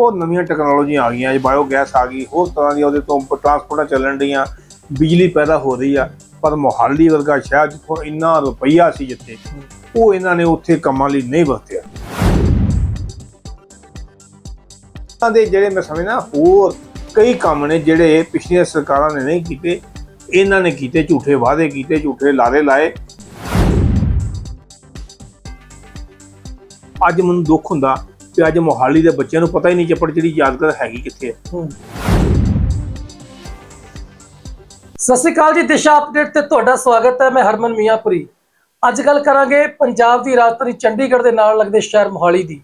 ਬਹੁਤ ਨਵੀਆਂ ਟੈਕਨੋਲੋਜੀਆਂ ਆ ਗਈਆਂ ਬਾਇਓਗੈਸ ਆ ਗਈ, ਹੋਰ ਤਰ੍ਹਾਂ ਦੀਆਂ ਉਹਦੇ ਤੋਂ ਟਰਾਂਸਪੋਰਟਾਂ ਚੱਲਣ ਡੀਆਂ, ਬਿਜਲੀ ਪੈਦਾ ਹੋ ਰਹੀ ਆ, ਪਰ ਮੋਹਾਲੀ ਵਰਗਾ ਸ਼ਹਿਰ ਜਿੱਥੋਂ ਇੰਨਾ ਰੁਪਈਆ ਸੀ ਜਿੱਥੇ, ਉਹ ਇਹਨਾਂ ਨੇ ਉੱਥੇ ਕੰਮਾਂ ਲਈ ਨਹੀਂ ਵਰਤਿਆ। ਇਹਨਾਂ ਦੇ ਜਿਹੜੇ ਮੈਂ ਸਮਝਣਾ ਹੋਰ ਕਈ ਕੰਮ ਨੇ ਜਿਹੜੇ ਪਿਛਲੀਆਂ ਸਰਕਾਰਾਂ ਨੇ ਨਹੀਂ ਕੀਤੇ, ਇਹਨਾਂ ਨੇ ਕੀਤੇ, ਝੂਠੇ ਵਾਅਦੇ ਕੀਤੇ, ਝੂਠੇ ਲਾਰੇ ਲਾਏ। ਅੱਜ ਮੈਨੂੰ ਦੁੱਖ ਹੁੰਦਾ ਕਿ ਅੱਜ ਮੋਹਾਲੀ ਦੇ ਬੱਚਿਆਂ ਨੂੰ ਪਤਾ ਹੀ ਨਹੀਂ ਚੱਪੜ ਜਿਹੜੀ ਯਾਦਗਾਰ ਹੈਗੀ ਕਿੱਥੇ ਹੈ। ਸਤਿ ਸ਼੍ਰੀ ਅਕਾਲ ਜੀ, ਦਿਸ਼ਾ ਅਪਡੇਟ ਤੇ ਤੁਹਾਡਾ ਸਵਾਗਤ ਹੈ, ਮੈਂ ਹਰਮਨ ਮੀਆਂਪੁਰੀ। ਅੱਜ ਗੱਲ ਕਰਾਂਗੇ ਪੰਜਾਬ ਦੀ ਰਾਜਧਾਨੀ ਚੰਡੀਗੜ੍ਹ ਦੇ ਨਾਲ ਲੱਗਦੇ ਸ਼ਹਿਰ ਮੋਹਾਲੀ ਦੀ।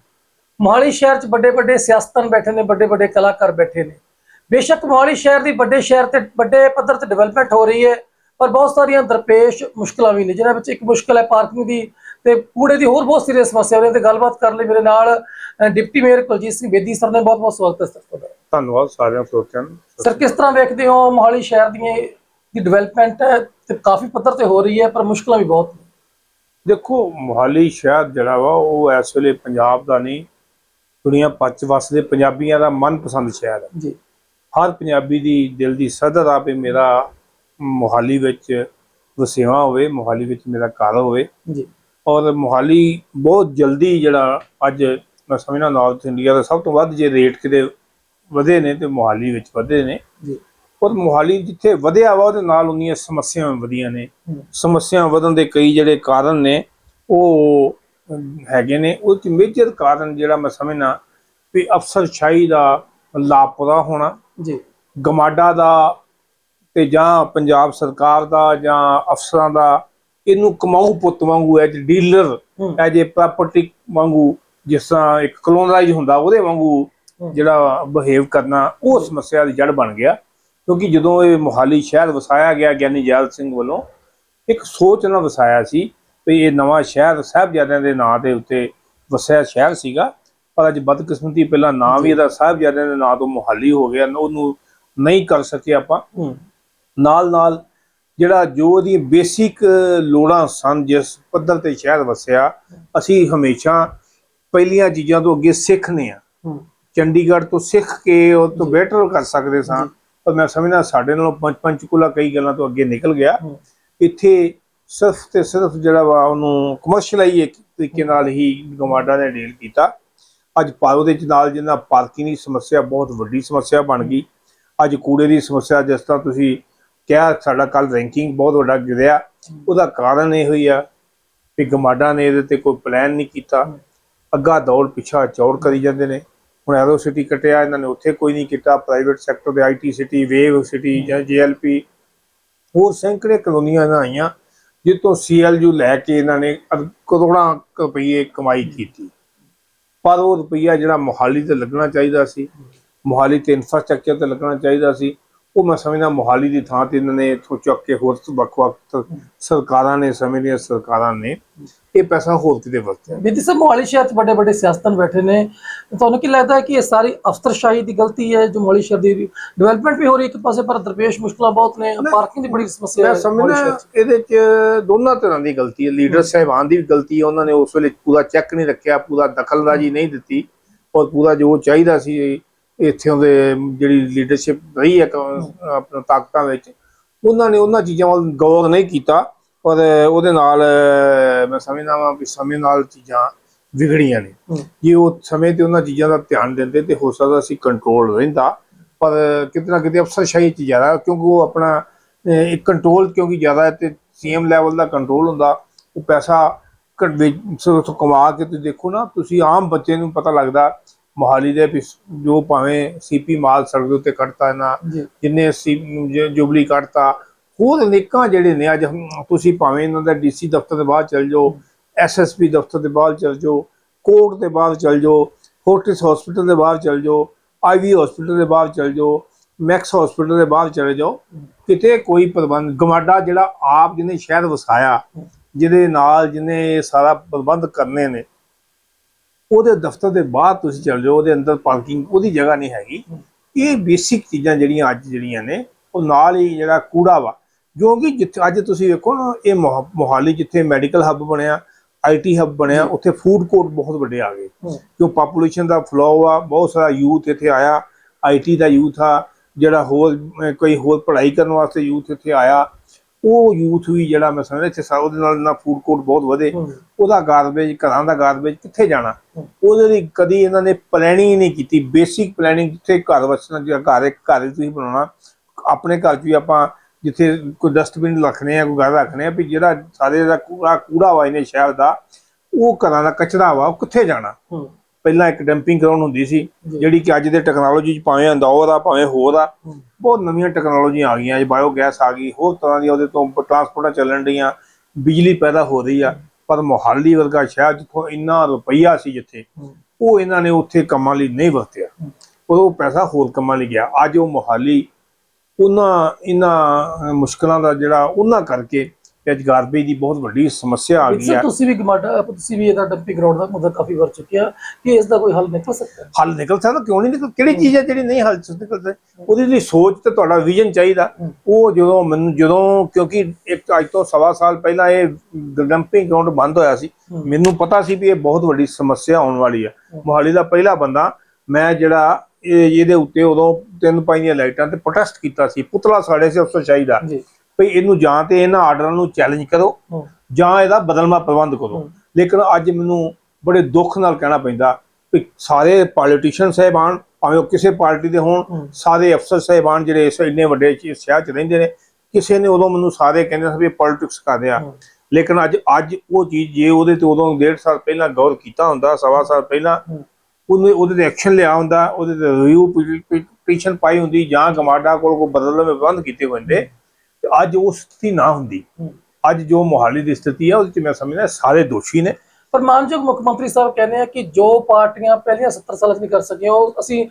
ਮੋਹਾਲੀ ਸ਼ਹਿਰ 'ਚ ਵੱਡੇ ਵੱਡੇ ਸਿਆਸਤਦਾਨ ਬੈਠੇ ਨੇ, ਵੱਡੇ ਵੱਡੇ ਕਲਾਕਾਰ ਬੈਠੇ ਨੇ। ਬੇਸ਼ੱਕ ਮੋਹਾਲੀ ਸ਼ਹਿਰ ਦੀ ਵੱਡੇ ਸ਼ਹਿਰ ਤੇ ਵੱਡੇ ਪੱਧਰ ਤੇ ਡਿਵੈਲਪਮੈਂਟ ਹੋ ਰਹੀ ਹੈ, ਪਰ ਬਹੁਤ ਸਾਰੀਆਂ ਦਰਪੇਸ਼ ਮੁਸ਼ਕਲਾਂ ਵੀ ਨੇ, ਜਿਨ੍ਹਾਂ ਵਿੱਚ ਇੱਕ ਮੁਸ਼ਕਲ ਹੈ ਪਾਰਕਿੰਗ ਦੀ ਤੇ ਕੂੜੇ ਦੀ ਹੋਰ ਬਹੁਤ ਸਾਰੀਆਂ ਸਮੱਸਿਆਵਾਂ ਨੇ ਤੇ ਗੱਲਬਾਤ ਕਰਨ ਲਈ ਮੇਰੇ ਨਾਲ deputy mayor Kuljit Singh Bedi sir ਨੇ ਬਹੁਤ ਬਹੁਤ ਸਵਾਗਤ ਹੈ ਸਰ ਤੁਹਾਡਾ। ਧੰਨਵਾਦ ਸਾਰਿਆਂ ਸਰੋਤਿਆਂ ਸਰ ਕਿਸ ਤਰ੍ਹਾਂ ਵੇਖਦੇ ਹੋ ਮੋਹਾਲੀ ਸ਼ਹਿਰ ਦੀਆਂ ਦੀ ਡਿਵੈਲਪਮੈਂਟ ਹੈ ਤੇ ਕਾਫੀ ਪੱਧਰ ਤੇ ਹੋ ਰਹੀ ਹੈ ਪਰ ਮੁਸ਼ਕਲਾਂ ਵੀ ਬਹੁਤ ਨੇ? ਦੇਖੋ ਮੋਹਾਲੀ ਸ਼ਹਿਰ ਜਿਹੜਾ ਵਾ ਉਹ ਇਸ ਵੇਲੇ ਪੰਜਾਬ ਦਾ ਨਹੀਂ ਦੁਨੀਆ ਪੱਚ ਵਸਦੇ ਪੰਜਾਬੀਆਂ ਦਾ ਮਨਪਸੰਦ ਸ਼ਹਿਰ ਹੈ। ਜੀ। ਹਰ ਪੰਜਾਬੀ ਦੀ ਦਿਲ ਦੀ ਸਦਰ ਆ ਵੀ ਮੇਰਾ ਮੋਹਾਲੀ ਵਿੱਚ ਵਸੇਵਾ ਹੋਵੇ ਮੋਹਾਲੀ ਵਿੱਚ ਮੇਰਾ ਘਰ ਹੋਵੇ। ਜੀ। ਔਰ ਮੋਹਾਲੀ ਬਹੁਤ ਜਲਦੀ ਜਿਹੜਾ ਅੱਜ ਮੈਂ ਸਮਝਣਾ ਨਾਰਥ ਇੰਡੀਆ ਦਾ ਸਭ ਤੋਂ ਵੱਧ ਜੇ ਰੇਟ ਕਿਤੇ ਵਧੇ ਨੇ ਤੇ ਮੋਹਾਲੀ ਵਿੱਚ ਵਧੇ ਨੇ। ਜੀ। ਔਰ ਮੋਹਾਲੀ ਜਿੱਥੇ ਵਧਿਆ ਵਾ ਉਹਦੇ ਨਾਲ ਉਨੀਆਂ ਸਮੱਸਿਆਵਾਂ ਵਧੀਆਂ ਨੇ। ਹਮ, ਸਮੱਸਿਆ ਵਧਣ ਦੇ ਕਈ ਜਿਹੜੇ ਕਾਰਨ ਨੇ ਉਹ ਹੈਗੇ ਨੇ। ਉਹ ਚ ਮੇਜਰ ਕਾਰਨ ਜਿਹੜਾ ਮੈਂ ਸਮਝਣਾ ਵੀ ਅਫਸਰਸ਼ਾਹੀ ਦਾ ਲਾਪਤਾ ਹੋਣਾ ਜੀ। ਗਮਾਡਾ ਦਾ ਤੇ ਜਾਂ ਪੰਜਾਬ ਸਰਕਾਰ ਦਾ ਜਾਂ ਅਫਸਰਾਂ ਦਾ ਇਹਨੂੰ ਕਮਾਊ ਪੁੱਤ ਵਾਂਗੂ ਐਜ ਡੀਲਰ ਐਜ ਪ੍ਰਾਪਰਟੀ ਵਾਂਗੂ ਜਿਸ ਤਰ੍ਹਾਂ ਇੱਕ ਕਲੋਨਾਈਜ਼ ਹੁੰਦਾ ਉਹਦੇ ਵਾਂਗੂ ਜਿਹੜਾ ਬਿਹੇਵ ਕਰਨਾ ਉਹ ਸਮੱਸਿਆ ਦੀ ਜੜ ਬਣ ਗਿਆ। ਕਿਉਂਕਿ ਜਦੋਂ ਇਹ ਮੋਹਾਲੀ ਸ਼ਹਿਰ ਵਸਾਇਆ ਗਿਆ ਗਿਆਨੀ ਜੈਲ ਸਿੰਘ ਵੱਲੋਂ ਇੱਕ ਸੋਚ ਨਾਲ ਵਸਾਇਆ ਸੀ ਵੀ ਇਹ ਨਵਾਂ ਸ਼ਹਿਰ ਸਾਹਿਬਜ਼ਾਦਿਆਂ ਦੇ ਨਾਂ ਦੇ ਉੱਤੇ ਵਸਿਆ ਸ਼ਹਿਰ ਸੀਗਾ। ਪਰ ਅੱਜ ਬਦਕਿਸਮਤੀ ਪਹਿਲਾਂ ਨਾਂ ਵੀ ਇਹਦਾ ਸਾਹਿਬਜ਼ਾਦਿਆਂ ਦੇ ਨਾਂ ਤੋਂ ਮੋਹਾਲੀ ਹੋ ਗਿਆ ਉਹਨੂੰ ਨਹੀਂ ਕਰ ਸਕੇ ਆਪਾਂ। ਨਾਲ ਨਾਲ ਜਿਹੜਾ ਜੋ ਉਹਦੀ ਬੇਸਿਕ ਲੋੜਾਂ ਸਨ ਜਿਸ ਪੱਧਰ ਤੇ ਸ਼ਹਿਰ ਵਸਿਆ ਅਸੀਂ ਹਮੇਸ਼ਾ ਪਹਿਲੀਆਂ ਚੀਜ਼ਾਂ ਤੋਂ ਅੱਗੇ ਸਿੱਖਨੇ ਆ ਚੰਡੀਗੜ੍ਹ ਤੋਂ ਸਿੱਖ ਕੇ ਉਹ ਤੋਂ ਬਿਹਤਰ ਕਰ ਸਕਦੇ ਸਾਂ। ਪਰ ਮੈਂ ਸਮਝਦਾ ਸਾਡੇ ਨਾਲੋਂ ਪੰਜ ਪੰਚਕੂਲਾ ਕਈ ਗੱਲਾਂ ਤੋਂ ਅੱਗੇ ਨਿਕਲ ਗਿਆ। ਇੱਥੇ ਸਿਰਫ ਤੇ ਸਿਰਫ ਜਿਹੜਾ ਵਾ ਉਹਨੂੰ ਕਮਰਸ਼ੀਅਲਾਈ ਇੱਕ ਤਰੀਕੇ ਨਾਲ ਹੀ ਗਮਾਡਾ ਨੇ ਡੀਲ ਕੀਤਾ। ਅੱਜ ਪਾ ਉਹਦੇ ਚ ਨਾਲ ਜਿੰਨਾ ਪਾਰਕਿੰਗ ਦੀ ਸਮੱਸਿਆ ਬਹੁਤ ਵੱਡੀ ਸਮੱਸਿਆ ਬਣ ਗਈ। ਅੱਜ ਕੂੜੇ ਦੀ ਸਮੱਸਿਆ ਜਿਸ ਤਰ੍ਹਾਂ ਤੁਸੀਂ ਕਿਹਾ ਸਾਡਾ ਕੱਲ ਰੈਂਕਿੰਗ ਬਹੁਤ ਵੱਡਾ ਗਿਰਿਆ। ਉਹਦਾ ਕਾਰਨ ਇਹ ਹੋਈ ਆ ਵੀ ਗਮਾਡਾ ਨੇ ਇਹਦੇ ਤੇ ਕੋਈ ਪਲਾਨ ਨਹੀਂ ਕੀਤਾ। ਅੱਗਾ ਦੌੜ ਪਿੱਛਾ ਚੌੜ ਕਰੀ ਜਾਂਦੇ ਨੇ। ਹੁਣ ਐਰੋ ਸਿਟੀ ਕਟਿਆ ਇਹਨਾਂ ਨੇ ਉੱਥੇ ਕੋਈ ਨਹੀਂ ਕੀਤਾ। ਪ੍ਰਾਈਵੇਟ ਸੈਕਟਰ ਦੇ ਆਈਟੀ ਸਿਟੀ ਵੇਵ ਸਿਟੀ ਜਾਂ ਜੀਐਲਪੀ ਹੋਰ ਸੈਂਕੜੇ ਕਲੋਨੀਆਂ ਇਹਨਾਂ ਆਈਆਂ ਜਿੱਤੋਂ ਸੀਐਲਯੂ ਲੈ ਕੇ ਇਹਨਾਂ ਨੇ ਕਰੋੜਾਂ ਕੁ ਰੁਪਈਏ ਕਮਾਈ ਕੀਤੀ। ਪਰ ਉਹ ਰੁਪਈਆ ਜਿਹੜਾ ਮੋਹਾਲੀ ਤੇ ਲੱਗਣਾ ਚਾਹੀਦਾ ਸੀ ਮੋਹਾਲੀ ਤੇ ਇਨਫਰਾਸਟ੍ਰਕਚਰ ਤੇ ਲੱਗਣਾ ਚਾਹੀਦਾ ਸੀ ਉਹ ਮੈਂ ਸਮਝਦਾ ਮੋਹਾਲੀ ਦੀ ਥਾਂ ਤੇ ਇਹਨਾਂ ਨੇ ਇੱਥੋਂ ਚੁੱਕ ਕੇ ਹੋਰ ਵੱਖ-ਵੱਖ ਸਰਕਾਰਾਂ ਨੇ ਸਮੇਂ ਦੀਆਂ ਸਰਕਾਰਾਂ ਨੇ ਇਹ ਪੈਸਾ ਹੋਰ ਕਿਤੇ ਵਰਤਿਆ ਬੇਦੀ ਸਾਹਿਬ ਮੋਹਾਲੀ ਸ਼ਹਿਰ 'ਚ ਵੱਡੇ ਵੱਡੇ ਸਿਆਸਤਦਾਨ ਬੈਠੇ ਨੇ। ਤੁਹਾਨੂੰ ਕੀ ਲੱਗਦਾ ਹੈ ਕਿ ਇਹ ਸਾਰੀ ਅਫਸਰਸ਼ਾਹੀ ਦੀ ਗਲਤੀ ਹੈ ਜੋ ਮੋਹਾਲੀ ਸ਼ਹਿਰ ਦੀ ਡਿਵੈਲਪਮੈਂਟ ਵੀ ਹੋ ਰਹੀ ਹੈ ਇੱਕ ਪਾਸੇ ਪਰ ਦਰਪੇਸ਼ ਮੁਸ਼ਕਲਾਂ ਬਹੁਤ ਨੇ ਪਾਰਕਿੰਗ ਦੀ ਬੜੀ ਸਮੱਸਿਆ ਮੈਂ ਹੈ ਸ਼ਹਿਰ ਸਮਝਦਾ। ਇਹਦੇ ਚ ਦੋਨਾਂ ਤਰ੍ਹਾਂ ਦੀ ਗਲਤੀ ਹੈ। ਲੀਡਰ ਸਾਹਿਬਾਨ ਦੀ ਵੀ ਗਲਤੀ ਹੈ। ਉਹਨਾਂ ਨੇ ਉਸ ਵੇਲੇ ਪੂਰਾ ਚੈੱਕ ਨਹੀਂ ਰੱਖਿਆ ਪੂਰਾ ਦਖਲਅੰਦਾਜ਼ੀ ਨਹੀਂ ਦਿੱਤੀ। ਔਰ ਪੂਰਾ ਜੋ ਚਾਹੀਦਾ ਸੀ ਇੱਥੇ ਉਹਦੇ ਜਿਹੜੀ ਲੀਡਰਸ਼ਿਪ ਰਹੀ ਹੈ ਆਪਣਾ ਤਾਕਤਾਂ ਵਿੱਚ ਉਹਨਾਂ ਨੇ ਉਹਨਾਂ ਚੀਜ਼ਾਂ ਵੱਲ ਗੌਰ ਨਹੀਂ ਕੀਤਾ ਔਰ ਉਹਦੇ ਨਾਲ ਮੈਂ ਸਮਝਦਾ ਵਾਂ ਵੀ ਸਮੇਂ ਨਾਲ ਚੀਜ਼ਾਂ ਵਿਗੜੀਆਂ ਨੇ। ਜੇ ਉਹ ਸਮੇਂ ਤੇ ਉਹਨਾਂ ਚੀਜ਼ਾਂ ਦਾ ਧਿਆਨ ਦਿੰਦੇ ਤੇ ਹੋ ਸਕਦਾ ਸੀ ਕੰਟਰੋਲ ਰਹਿੰਦਾ ਪਰ ਕਿਤੇ ਨਾ ਕਿਤੇ ਅਫਸਰਸ਼ਾਹੀ ਚ ਜ਼ਿਆਦਾ ਕਿਉਂਕਿ ਉਹ ਆਪਣਾ ਇੱਕ ਕੰਟਰੋਲ ਕਿਉਂਕਿ ਜ਼ਿਆਦਾ ਤੇ ਸੀਐਮ ਲੈਵਲ ਦਾ ਕੰਟਰੋਲ ਹੁੰਦਾ ਉਹ ਪੈਸਾ ਕਮਾ ਕੇ ਤੁਸੀਂ ਦੇਖੋ ਨਾ ਤੁਸੀਂ ਆਮ ਬੱਚੇ ਨੂੰ ਪਤਾ ਲੱਗਦਾ ਮੋਹਾਲੀ ਦੇ ਜੋ ਭਾਵੇਂ ਸੀਪੀ ਮਾਲ ਸੜਕ ਦੇ ਉੱਤੇ ਇਹਨਾਂ ਜੀ। ਜਿੰਨੇ ਜੁਬਲੀ ਕੱਢਤਾ ਹੋਰ ਅਨੇਕਾਂ ਜਿਹੜੇ ਨੇ ਅੱਜ ਤੁਸੀਂ ਭਾਵੇਂ ਇਹਨਾਂ ਦਾ ਡੀਸੀ ਦਫ਼ਤਰ ਦੇ ਬਾਹਰ ਚਲ ਜਾਓ ਐਸਐਸਪੀ ਦਫ਼ਤਰ ਦੇ ਬਾਹਰ ਚਲ ਜਾਓ ਕੋਰਟ ਦੇ ਬਾਹਰ ਚਲ ਜਾਓ ਫੋਰਟਿਸ ਹਸਪੀਟਲ ਦੇ ਬਾਹਰ ਚਲ ਜਾਓ ਆਈਵੀ ਹਸਪੀਟਲ ਦੇ ਬਾਹਰ ਚਲ ਜਾਓ ਮੈਕਸ ਹਸਪੀਟਲ ਦੇ ਬਾਹਰ ਚਲੇ ਜਾਓ ਕਿਤੇ ਕੋਈ ਪ੍ਰਬੰਧ ਗਮਾਡਾ ਜਿਹੜਾ ਆਪ ਜਿਹਨੇ ਸ਼ਹਿਰ ਵਸਾਇਆ ਜਿਹਦੇ ਨਾਲ ਜਿਹਨੇ ਸਾਰਾ ਪ੍ਰਬੰਧ ਕਰਨੇ ਨੇ ਉਹਦੇ ਦਫ਼ਤਰ ਦੇ ਬਾਹਰ ਤੁਸੀਂ ਚਲ ਜਾਓ ਉਹਦੇ ਅੰਦਰ ਪਾਰਕਿੰਗ ਉਹਦੀ ਜਗ੍ਹਾ ਨਹੀਂ ਹੈਗੀ। ਇਹ ਬੇਸਿਕ ਚੀਜ਼ਾਂ ਜਿਹੜੀਆਂ ਅੱਜ ਜਿਹੜੀਆਂ ਨੇ ਉਹ ਨਾਲ ਹੀ ਜਿਹੜਾ ਕੂੜਾ ਵਾ ਕਿਉਂਕਿ ਜਿੱਥੇ ਅੱਜ ਤੁਸੀਂ ਵੇਖੋ ਨਾ ਇਹ ਮੋਹਾ- ਮੋਹਾਲੀ ਜਿੱਥੇ ਮੈਡੀਕਲ ਹੱਬ ਬਣਿਆ ਆਈਟੀ ਹੱਬ ਬਣਿਆ ਉੱਥੇ ਫੂਡ ਕੋਰਟ ਬਹੁਤ ਵੱਡੇ ਆ ਗਏ। ਕਿਉਂ ਪਾਪੂਲੇਸ਼ਨ ਦਾ ਫਲੋ ਆ ਬਹੁਤ ਸਾਰਾ ਯੂਥ ਇੱਥੇ ਆਇਆ ਆਈਟੀ ਦਾ ਯੂਥ ਆ ਜਿਹੜਾ ਹੋਰ ਕੋਈ ਹੋਰ ਪੜ੍ਹਾਈ ਕਰਨ ਵਾਸਤੇ ਯੂਥ ਇੱਥੇ ਆਇਆ ਉਹ ਯੂਥ ਵੀ ਜਿਹੜਾ ਮੈਂ ਸਮਝਦਾ ਇੱਥੇ ਸਾ ਉਹਦੇ ਨਾਲ ਨਾ ਫੂਡ ਕੋਰਟ ਬਹੁਤ ਵਧੇ। ਉਹਦਾ ਗਾਰਬੇਜ ਘਰਾਂ ਦਾ ਗਾਰਬੇਜ ਕਿੱਥੇ ਜਾਣਾ। ਉਹਦੇ ਲਈ ਕਦੀ ਇਹਨਾਂ ਨੇ ਪਲੈਨਿੰਗ ਨਹੀਂ ਕੀਤੀ। ਬੇਸਿਕ ਪਲੈਨਿੰਗ ਜਿੱਥੇ ਘਰ ਵਸਣਾ ਜਾਂ ਘਰ ਇੱਕ ਘਰ ਤੁਸੀਂ ਬਣਾਉਣਾ। ਆਪਣੇ ਘਰ 'ਚ ਵੀ ਆਪਾਂ ਜਿੱਥੇ ਕੋਈ ਡਸਟਬਿਨ ਰੱਖਣੇ ਆ ਕੋਈ ਘਰ ਰੱਖਣੇ ਆ ਵੀ ਜਿਹੜਾ ਸਾਰੇ ਦਾ ਕੂੜਾ ਕੂੜਾ ਵਾ ਇਹਨੇ ਸ਼ਹਿਰ ਦਾ ਉਹ ਘਰਾਂ ਦਾ ਕਚਰਾ ਵਾ ਉਹ ਕਿੱਥੇ ਜਾਣਾ? ਪਹਿਲਾਂ ਇੱਕ ਡੰਪਿੰਗ ਗਰਾਊਂਡ ਹੁੰਦੀ ਸੀ ਜੀ। ਜਿਹੜੀ ਕਿ ਅੱਜ ਦੇ ਟੈਕਨੋਲੋਜੀ 'ਚ ਭਾਵੇਂ ਅੰਦੌਰ ਆ ਭਾਵੇਂ ਹੋਰ ਆ ਬਹੁਤ ਨਵੀਆਂ ਟੈਕਨੋਲੋਜੀਆਂ ਆ ਗਈਆਂ ਅੱਜ ਬਾਇਓਗੈਸ ਆ ਗਈ ਹੋਰ ਤਰ੍ਹਾਂ ਦੀ ਉਹਦੇ ਤੋਂ ਟਰਾਂਸਪੋਰਟਾਂ ਚੱਲਣ ਡੀਆਂ ਬਿਜਲੀ ਪੈਦਾ ਹੋ ਰਹੀ ਆ ਪਰ ਮੋਹਾਲੀ ਵਰਗਾ ਸ਼ਹਿਰ ਜਿੱਥੋਂ ਇੰਨਾ ਰੁਪਈਆ ਸੀ ਜਿੱਥੇ ਉਹ ਇਹਨਾਂ ਨੇ ਉੱਥੇ ਕੰਮਾਂ ਲਈ ਨਹੀਂ ਵਰਤਿਆ ਹੂੰ। ਉਹ ਪੈਸਾ ਹੋਰ ਕੰਮਾਂ ਲਈ ਗਿਆ ਅੱਜ ਉਹ ਮੋਹਾਲੀ ਉਹਨਾਂ ਇਹਨਾਂ ਮੁਸ਼ਕਲਾਂ ਦਾ ਜਿਹੜਾ ਉਹਨਾਂ ਕਰਕੇ ਤੇ ਅੱਜ ਗਾਰਬੇਜ ਦੀ ਬਹੁਤ ਵੱਡੀ ਸਮੱਸਿਆ ਆ ਗਈ ਹੈ। ਤੁਸੀਂ ਵੀ ਗਮਾਡਾ ਤੁਸੀਂ ਵੀ ਇਹਦਾ ਡੰਪਿੰਗ ਗਰਾਊਂਡ ਦਾ ਮੁੱਦਾ ਕਾਫੀ ਵਾਰ ਚੁੱਕਿਆ। ਕਿ ਇਸ ਦਾ ਕੋਈ ਹੱਲ ਨਿਕਲ ਸਕਦਾ ਹੱਲ ਨਿਕਲ ਸਕਦਾ ਕਿਉਂ ਨਹੀਂ ਨਿਕਲ ਕਿਹੜੀ ਚੀਜ਼ ਹੈ ਜਿਹੜੀ ਨਹੀਂ ਹੱਲ ਚ ਨਿਕਲ ਸਕਦੀ ਉਹਦੇ ਲਈ ਸੋਚ ਤੇ ਤੁਹਾਡਾ ਵਿਜ਼ਨ ਚਾਹੀਦਾ। ਉਹ ਜਦੋਂ ਮੈਨੂੰ ਜਦੋਂ ਕਿਉਂਕਿ ਇੱਕ ਅੱਜ ਤੋਂ ਸਵਾ ਸਾਲ ਪਹਿਲਾਂ ਇਹ ਡੰਪਿੰਗ ਗਰਾਊਂਡ ਬੰਦ ਹੋਇਆ ਸੀ। ਮੈਨੂੰ ਪਤਾ ਸੀ ਵੀ ਇਹ ਬਹੁਤ ਵੱਡੀ ਸਮੱਸਿਆ ਆਉਣ ਵਾਲੀ ਹੈ। ਮੋਹਾਲੀ ਦਾ ਪਹਿਲਾ ਬੰਦਾ ਮੈਂ ਜਿਹੜਾ ਇਹ ਇਹਦੇ ਉੱਤੇ ਉਦੋਂ ਤਿੰਨ ਪਾਈਆਂ ਲਾਈਟਾਂ ਤੇ ਪ੍ਰੋਟੈਸਟ ਕੀਤਾ ਸੀ। ਪੁਤਲਾ ਸਾੜੇ ਸੀ ਅਫਸਰਸ਼ਾਹੀ ਦਾ। ਵੀ ਇਹਨੂੰ ਜਾਂ ਤੇ ਇਹਨਾਂ ਆਰਡਰਾਂ ਨੂੰ ਚੈਲੰਜ ਕਰੋ ਜਾਂ ਇਹਦਾ ਬਦਲਵਾ ਪ੍ਰਬੰਧ ਕਰੋ। ਲੇਕਿਨ ਅੱਜ ਮੈਨੂੰ ਬੜੇ ਦੁੱਖ ਨਾਲ ਕਹਿਣਾ ਪੈਂਦਾ ਵੀ ਸਾਰੇ ਪੋਲੀਟੀਸ਼ੀਅਨ ਸਾਹਿਬਾਨ ਭਾਵੇਂ ਉਹ ਕਿਸੇ ਪਾਰਟੀ ਦੇ ਹੋਣ। ਸਾਰੇ ਅਫਸਰ ਸਾਹਿਬਾਨ ਜਿਹੜੇ ਇਸ ਇੰਨੇ ਵੱਡੇ ਸ਼ਹਿਰ ਚ ਰਹਿੰਦੇ ਨੇ ਕਿਸੇ ਨੇ ਉਦੋਂ ਮੈਨੂੰ ਸਾਰੇ ਕਹਿੰਦੇ ਸੀ ਵੀ ਪੋਲਿਟਿਕਸ ਕਰ ਹੂੰ। ਲੇਕਿਨ ਅੱਜ ਅੱਜ ਉਹ ਚੀਜ਼ ਜੇ ਉਹਦੇ ਤੇ ਉਦੋਂ ਡੇਢ ਸਾਲ ਪਹਿਲਾਂ ਗੌਰ ਕੀਤਾ ਹੁੰਦਾ ਸਵਾ ਸਾਲ ਪਹਿਲਾਂ। ਉਹਨੇ ਉਹਦੇ ਤੇ ਐਕਸ਼ਨ ਲਿਆ ਹੁੰਦਾ ਉਹਦੇ ਤੇ ਰਿਵਿਊ ਪਟੀਸ਼ਨ ਪਾਈ ਹੁੰਦੀ ਜਾਂ ਗਮਾਡਾ ਕੋਲ ਕੋ ਬਦਲਵੇਂ ਪ੍ਰਬੰਧ ਕੀਤੇ ਹੁੰਦੇ ਤੇ ਅੱਜ ਉਹ ਸਥਿਤੀ ਨਾ ਹੁੰਦੀ। ਅੱਜ ਜੋ ਮੋਹਾਲੀ ਦੀ ਸਥਿਤੀ ਹੈ ਉਹਦੇ ਚ ਮੈਂ ਸਮਝਦਾ ਸਾਰੇ ਦੋਸ਼ੀ ਨੇ। ਪਰ ਮਾਨਯੋਗ ਮੁੱਖ ਮੰਤਰੀ ਸਾਹਿਬ ਕਹਿੰਦੇ ਆ ਕਿ ਜੋ ਪਾਰਟੀਆਂ ਪਹਿਲੀਆਂ 70 ਸਾਲਾਂ 'ਚ ਨਹੀਂ ਕਰ ਸਕੀਆਂ ਉਹ ਅਸੀਂ